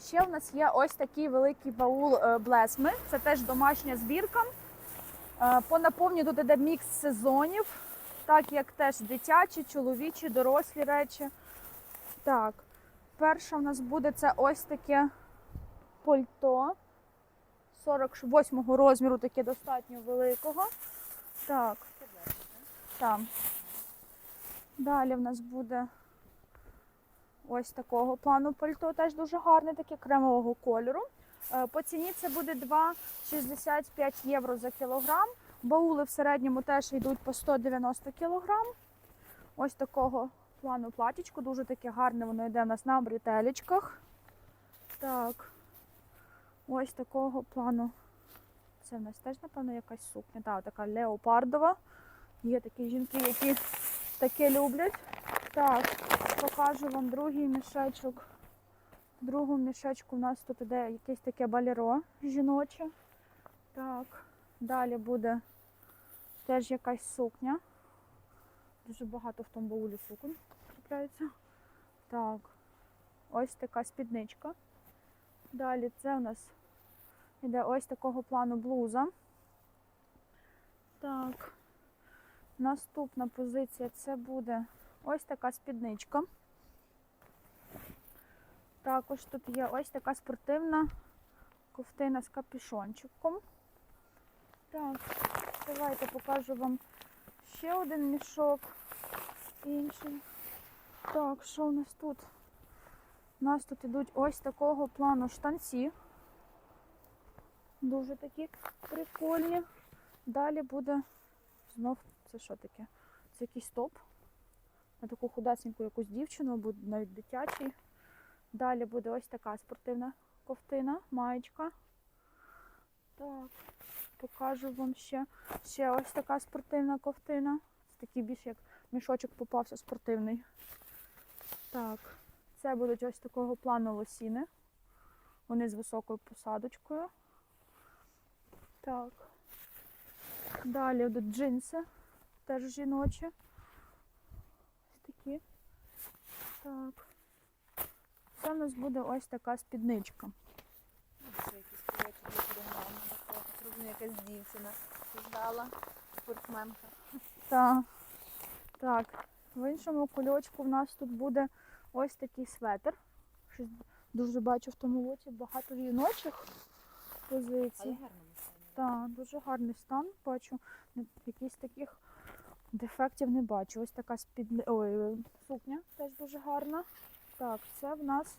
Ще в нас є ось такий великий баул е, блесми. Це теж домашня збірка. Е, По наповню тут іде мікс сезонів, так як теж дитячі, чоловічі, дорослі речі. Так, перша в нас буде це ось таке пальто 48 розміру, таке достатньо великого. Так, там. Далі в нас буде ось такого плану пальто, теж дуже гарне, таке кремового кольору. Е, По ціні це буде 2,65 євро за кілограм. Баули в середньому теж йдуть по 190 кілограм. Ось такого плану платічко, дуже таке гарне, воно йде в нас на бретелечках. Так, ось такого плану. Це в нас теж, напевно, якась сукня. Так, така леопардова. Є такі жінки, які таке люблять. Так, покажу вам другий мішечок. В другому мішечку у нас тут іде якесь таке балеро жіноче. Так, далі буде теж якась сукня. Дуже багато в тому баулі суконь трапляється. Так, ось така спідничка. Далі це у нас іде ось такого плану блуза. Так, наступна позиція це буде ось така спідничка. Також тут є ось така спортивна ковтина з капюшончиком. Так, давайте покажу вам ще один мішок інший. Так, що у нас тут? У нас тут ідуть ось такого плану штанці. Дуже такі прикольні. Далі буде знов, це що таке? Це якийсь топ. На таку худасеньку якусь дівчину, або навіть дитячий. Далі буде ось така спортивна ковтина, маєчка. Так, покажу вам ще. Ще ось така спортивна ковтина. Це такий більш як мішочок попався спортивний. Так, це будуть ось такого плану лосіни. Вони з високою посадочкою. Так. Далі йдуть джинси, теж жіночі. Ось такі. Так. Це в нас буде ось така спідничка. Якісь коротше для якась дівчина здала спортсменка. Так. Так. В іншому кульочку в нас тут буде ось такий светр. Щось дуже бачу в тому лоті багато жіночих позицій. Так, дуже гарний стан. Бачу. Якісь таких дефектів не бачу. Ось така спід... Ой, сукня теж дуже гарна. Так, це в нас